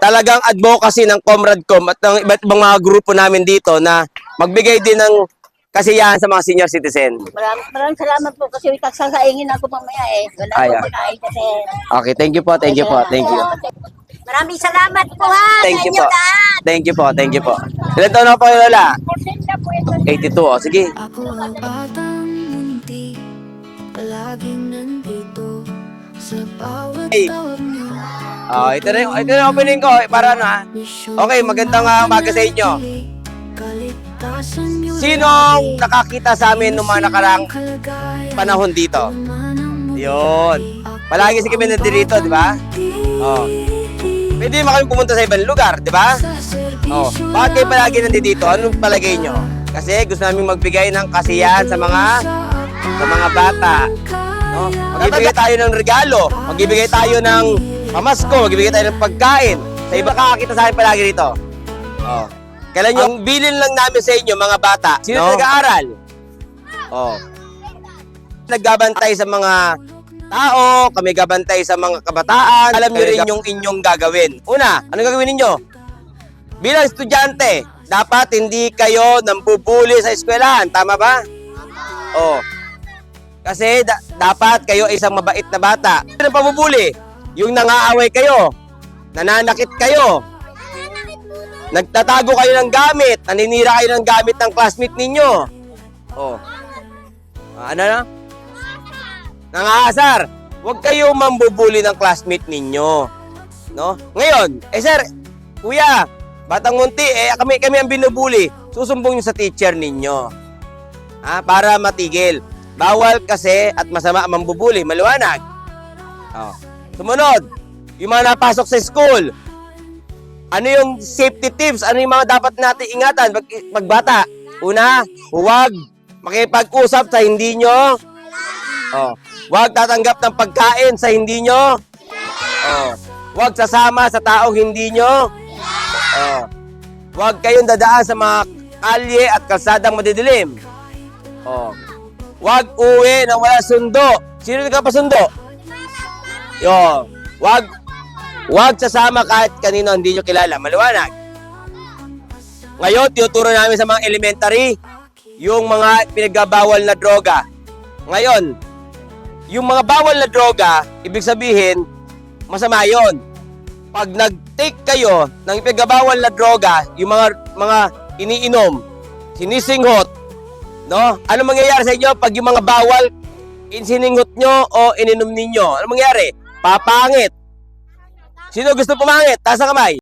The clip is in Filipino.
talagang advocacy ng Comradcom at ng iba't ibang mga grupo namin dito na magbigay din ng kasiyahan sa mga senior citizen. Maraming, maraming salamat po kasi kagsasaingin ako mamaya eh. Wala Ay, po ah. pagkain kasi. Okay, thank you po, thank you po, thank you. Maraming salamat po ha. Thank you po. lahat. Thank you po, thank you po. Ilan taon na po kayo, Lola? Kontenta po ito. 82, oh, sige. Ako ang batang munti Palaging nandito Sa bawat Hey. tawag Oh, ito na yung, ito na yung opening ko, para ano ha? Okay, magandang ah, umaga sa inyo. Sinong nakakita sa amin nung mga nakarang panahon dito? Yun. Palagi si kami nandito, di ba? Oh. Pwede naman kami pumunta sa ibang lugar, di ba? Oh, bakit kayo palagi nandito? Anong palagay nyo? Kasi gusto namin magbigay ng kasiyahan sa mga sa mga bata. No? Magbibigay tayo ng regalo, magbibigay tayo ng pamasko, magbibigay tayo ng pagkain. Sa iba kakakita sa akin palagi dito. Oh. Kailan yung bilin lang namin sa inyo mga bata. Sino No? nag-aaral? Oh. Nagbabantay sa mga tao, kami gabantay sa mga kabataan. Alam niyo rin yung inyong gagawin. Una, ano gagawin ninyo? Bilang estudyante, dapat hindi kayo nambubuli sa eskwelahan. Tama ba? Oh. Kasi da- dapat kayo ay isang mabait na bata. Ano pabubuli? Yung nangaaway kayo, nananakit kayo, nagtatago kayo ng gamit, naninira kayo ng gamit ng classmate ninyo. Oh. Ah, ano na? Nangaasar. Huwag kayo mambubuli ng classmate ninyo. No? Ngayon, eh sir, kuya, batang munti, eh kami, kami ang binubuli. Susumbong nyo sa teacher ninyo. Ha? Para matigil. Bawal kasi at masama ang mambubuli. Maliwanag. Oh. Sumunod, yung mga napasok sa school, ano yung safety tips? Ano yung mga dapat natin ingatan pag, pagbata? Una, huwag makipag-usap sa hindi nyo. Oh. Huwag tatanggap ng pagkain sa hindi nyo. Oh. Huwag sasama sa taong hindi nyo. Oh. Huwag kayong dadaan sa mga kalye at kalsadang madidilim. Oh. Huwag uwi na wala sundo. Sino nagkapasundo? Yo. Huwag Huwag sasama kahit kanino hindi nyo kilala. Maliwanag. Ngayon, tinuturo namin sa mga elementary yung mga pinagbabawal na droga. Ngayon, yung mga bawal na droga, ibig sabihin, masama yon. Pag nag-take kayo ng pinagbabawal na droga, yung mga mga iniinom, sinisinghot, no? Ano mangyayari sa inyo pag yung mga bawal insininghot nyo o ininom ninyo? Ano mangyayari? Papangit. Sino gusto pumangit? Taas ang kamay.